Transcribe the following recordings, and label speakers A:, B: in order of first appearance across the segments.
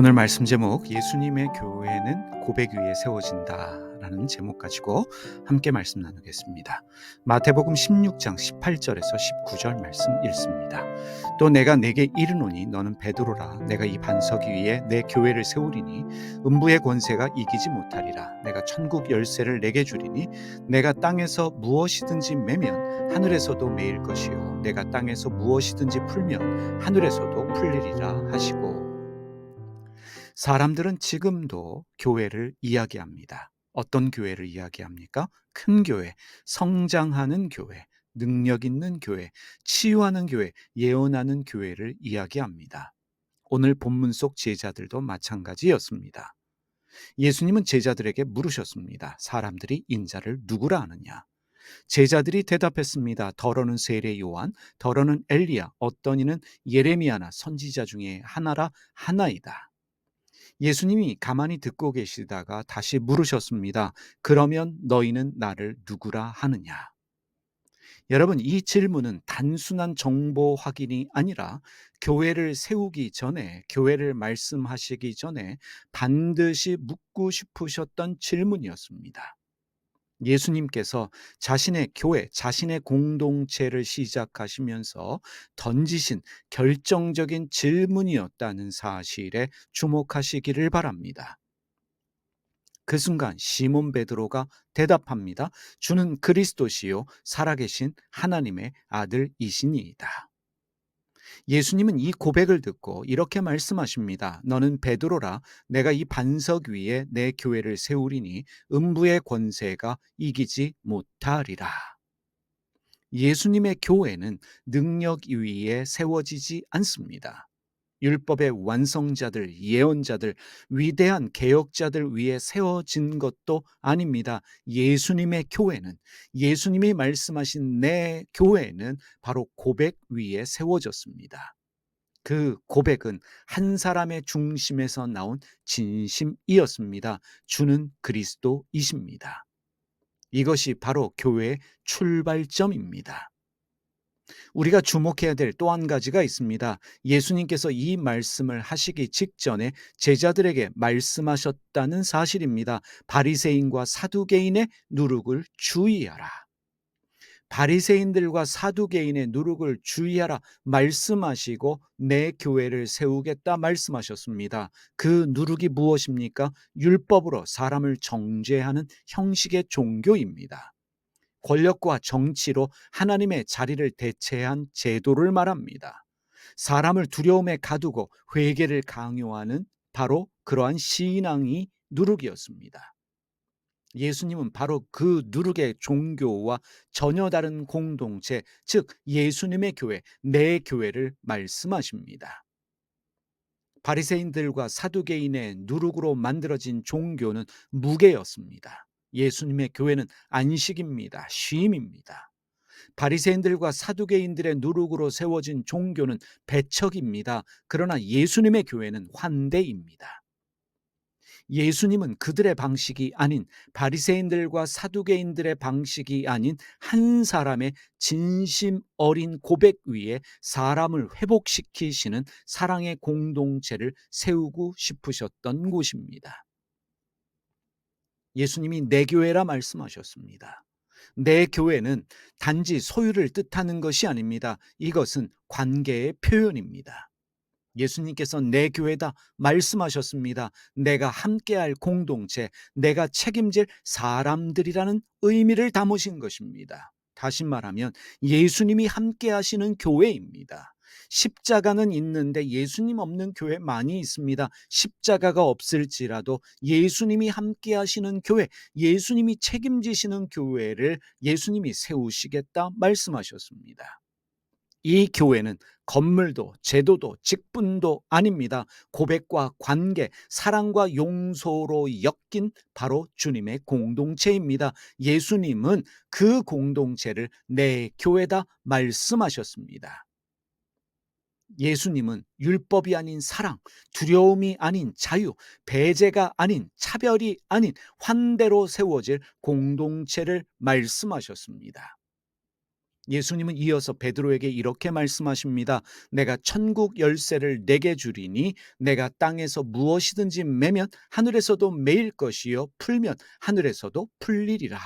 A: 오늘 말씀 제목 예수님의 교회는 고백 위에 세워진다 라는 제목 가지고 함께 말씀 나누겠습니다. 마태복음 16장 18절에서 19절 말씀 읽습니다. 또 내가 내게 이르노니 너는 베드로라 내가 이 반석 위에 내 교회를 세우리니 음부의 권세가 이기지 못하리라 내가 천국 열쇠를 내게 주리니 내가 땅에서 무엇이든지 매면 하늘에서도 매일 것이요 내가 땅에서 무엇이든지 풀면 하늘에서도 풀리리라 하시고 사람들은 지금도 교회를 이야기합니다. 어떤 교회를 이야기합니까? 큰 교회, 성장하는 교회, 능력 있는 교회, 치유하는 교회, 예언하는 교회를 이야기합니다. 오늘 본문 속 제자들도 마찬가지였습니다. 예수님은 제자들에게 물으셨습니다. 사람들이 인자를 누구라 하느냐? 제자들이 대답했습니다. 더러는 세례 요한, 더러는 엘리야, 어떤 이는 예레미야나 선지자 중에 하나라 하나이다. 예수님이 가만히 듣고 계시다가 다시 물으셨습니다. 그러면 너희는 나를 누구라 하느냐? 여러분, 이 질문은 단순한 정보 확인이 아니라 교회를 세우기 전에, 교회를 말씀하시기 전에 반드시 묻고 싶으셨던 질문이었습니다. 예수님께서 자신의 교회, 자신의 공동체를 시작하시면서 던지신 결정적인 질문이었다는 사실에 주목하시기를 바랍니다. 그 순간 시몬 베드로가 대답합니다. 주는 그리스도시요 살아계신 하나님의 아들이시니이다. 예수님은 이 고백을 듣고 이렇게 말씀하십니다. 너는 베드로라 내가 이 반석 위에 내 교회를 세우리니 음부의 권세가 이기지 못하리라. 예수님의 교회는 능력 위에 세워지지 않습니다. 율법의 완성자들, 예언자들, 위대한 개혁자들 위에 세워진 것도 아닙니다. 예수님의 교회는, 예수님이 말씀하신 내 교회는 바로 고백 위에 세워졌습니다. 그 고백은 한 사람의 중심에서 나온 진심이었습니다. 주는 그리스도이십니다. 이것이 바로 교회의 출발점입니다. 우리가 주목해야 될 또 한 가지가 있습니다. 예수님께서 이 말씀을 하시기 직전에 제자들에게 말씀하셨다는 사실입니다. 바리새인과 사두개인의 누룩을 주의하라. 바리새인들과 사두개인의 누룩을 주의하라 말씀하시고 내 교회를 세우겠다 말씀하셨습니다. 그 누룩이 무엇입니까? 율법으로 사람을 정죄하는 형식의 종교입니다. 권력과 정치로 하나님의 자리를 대체한 제도를 말합니다. 사람을 두려움에 가두고 회개를 강요하는 바로 그러한 신앙이 누룩이었습니다. 예수님은 바로 그 누룩의 종교와 전혀 다른 공동체, 즉 예수님의 교회, 내 교회를 말씀하십니다. 바리새인들과 사두개인의 누룩으로 만들어진 종교는 무게였습니다. 예수님의 교회는 안식입니다. 쉼입니다. 바리새인들과 사두개인들의 누룩으로 세워진 종교는 배척입니다. 그러나 예수님의 교회는 환대입니다. 예수님은 그들의 방식이 아닌 바리새인들과 사두개인들의 방식이 아닌 한 사람의 진심 어린 고백 위에 사람을 회복시키시는 사랑의 공동체를 세우고 싶으셨던 곳입니다. 예수님이 내 교회라 말씀하셨습니다. 내 교회는 단지 소유를 뜻하는 것이 아닙니다. 이것은 관계의 표현입니다. 예수님께서 내 교회다 말씀하셨습니다. 내가 함께할 공동체, 내가 책임질 사람들이라는 의미를 담으신 것입니다. 다시 말하면 예수님이 함께 하시는 교회입니다. 십자가는 있는데 예수님 없는 교회 많이 있습니다. 십자가가 없을지라도 예수님이 함께 하시는 교회, 예수님이 책임지시는 교회를 예수님이 세우시겠다 말씀하셨습니다. 이 교회는 건물도 제도도 직분도 아닙니다. 고백과 관계, 사랑과 용서로 엮인 바로 주님의 공동체입니다. 예수님은 그 공동체를 내 교회다 말씀하셨습니다. 예수님은 율법이 아닌 사랑, 두려움이 아닌 자유, 배제가 아닌 차별이 아닌 환대로 세워질 공동체를 말씀하셨습니다. 예수님은 이어서 베드로에게 이렇게 말씀하십니다. 내가 천국 열쇠를 내게 주리니 내가 땅에서 무엇이든지 매면 하늘에서도 매일 것이요 풀면 하늘에서도 풀리리라.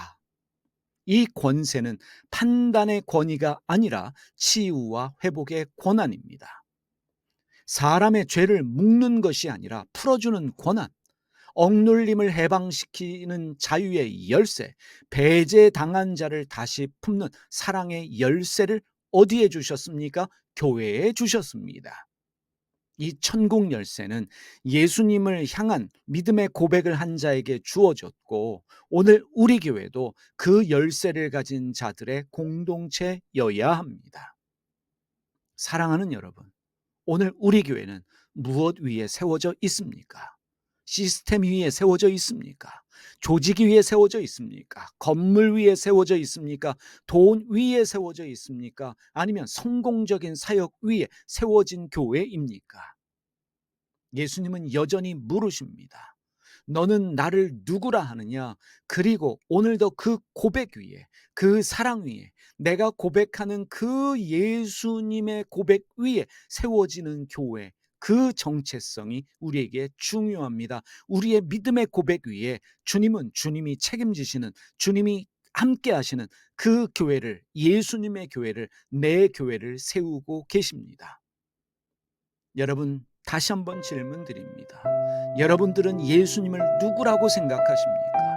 A: 이 권세는 판단의 권위가 아니라 치유와 회복의 권한입니다. 사람의 죄를 묶는 것이 아니라 풀어주는 권한, 억눌림을 해방시키는 자유의 열쇠, 배제당한 자를 다시 품는 사랑의 열쇠를 어디에 주셨습니까? 교회에 주셨습니다. 이 천국 열쇠는 예수님을 향한 믿음의 고백을 한 자에게 주어졌고 오늘 우리 교회도 그 열쇠를 가진 자들의 공동체여야 합니다. 사랑하는 여러분, 오늘 우리 교회는 무엇 위에 세워져 있습니까? 시스템 위에 세워져 있습니까? 조직 위에 세워져 있습니까? 건물 위에 세워져 있습니까? 돈 위에 세워져 있습니까? 아니면 성공적인 사역 위에 세워진 교회입니까? 예수님은 여전히 물으십니다. 너는 나를 누구라 하느냐? 그리고 오늘도 그 고백 위에, 그 사랑 위에, 내가 고백하는 그 예수님의 고백 위에 세워지는 교회, 그 정체성이 우리에게 중요합니다. 우리의 믿음의 고백 위에 주님은 주님이 책임지시는 주님이 함께 하시는 그 교회를 예수님의 교회를 내 교회를 세우고 계십니다. 여러분 다시 한번 질문 드립니다. 여러분들은 예수님을 누구라고 생각하십니까?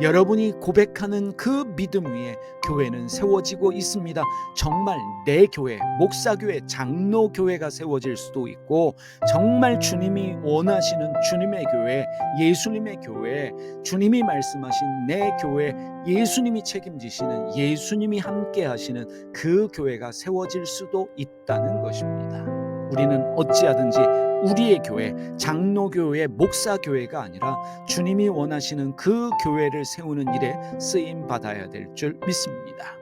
A: 여러분이 고백하는 그 믿음 위에 교회는 세워지고 있습니다. 정말 내 교회, 목사교회, 장로교회가 세워질 수도 있고, 정말 주님이 원하시는 주님의 교회, 예수님의 교회, 주님이 말씀하신 내 교회, 예수님이 책임지시는 예수님이 함께 하시는 그 교회가 세워질 수도 있다는 것입니다. 우리는 어찌하든지 우리의 교회, 장로교회, 목사교회가 아니라 주님이 원하시는 그 교회를 세우는 일에 쓰임 받아야 될 줄 믿습니다.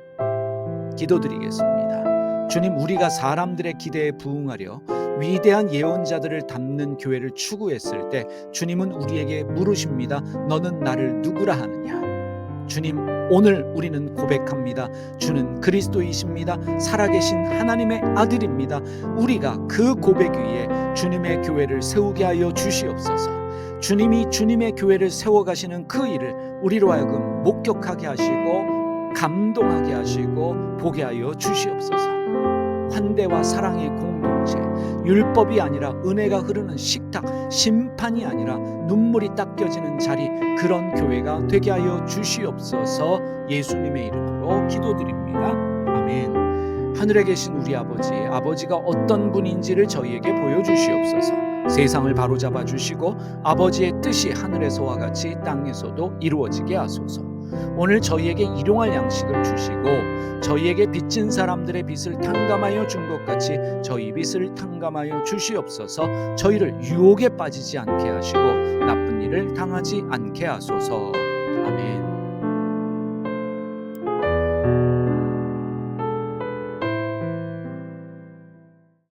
A: 기도드리겠습니다. 주님, 우리가 사람들의 기대에 부응하려 위대한 예언자들을 담는 교회를 추구했을 때 주님은 우리에게 물으십니다. 너는 나를 누구라 하느냐? 주님, 오늘 우리는 고백합니다. 주는 그리스도이십니다. 살아계신 하나님의 아들입니다. 우리가 그 고백 위에 주님의 교회를 세우게 하여 주시옵소서. 주님이 주님의 교회를 세워가시는 그 일을 우리로 하여금 목격하게 하시고 감동하게 하시고 보게 하여 주시옵소서. 환대와 사랑의 공동체, 율법이 아니라 은혜가 흐르는 식탁, 심판이 아니라 눈물이 닦여지는 자리, 그런 교회가 되게 하여 주시옵소서 예수님의 이름으로 기도드립니다. 아멘. 하늘에 계신 우리 아버지, 아버지가 어떤 분인지를 저희에게 보여주시옵소서. 세상을 바로잡아 주시고 아버지의 뜻이 하늘에서와 같이 땅에서도 이루어지게 하소서. 오늘 저희에게 일용할 양식을 주시고 저희에게 빚진 사람들의 빚을 탕감하여 준 것 같이 저희 빚을 탕감하여 주시옵소서. 저희를 유혹에 빠지지 않게 하시고 나쁜 일을 당하지 않게 하소서. 아멘